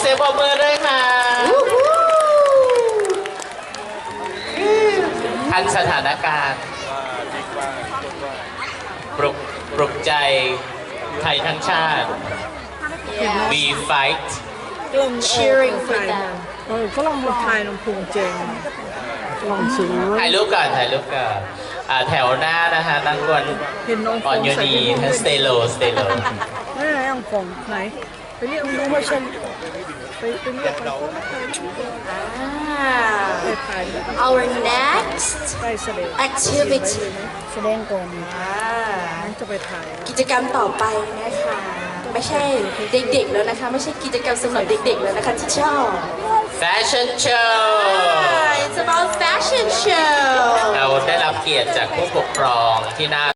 เสียงปรบมือด้วยค่ะทันสถานการณ์ปลุกปลุกใจไทยทั้งชาติ we fight กลม Cheering for them เออฝรั่งคนไทยน้ำพุงเจงลองชิมถ่ายรูปก่อนถ่ายรูปก่อนอ่าแถวหน้านะคะตั้งคนเห็นน้องฟอ่อนโยนีทั้งสเตโลสเตโลนี่ไงยังฟงไหน ไปเรียกน้องมาชมไปไปเรียกมัน Ah, ไปถ่ายแบบ our next ไปเสด็จ activity แสดงก่อนอ่า จะไปถ่าย กิจกรรมต่อไปนะคะ ไม่ใช่เด็กๆแล้วนะคะ ไม่ใช่กิจกรรมสำหรับเด็กๆแล้วนะคะที่ชอบ Fashion Show Ah, It's about fashion show เราได้รับเกียรติจากผู้ปกครองที่น่า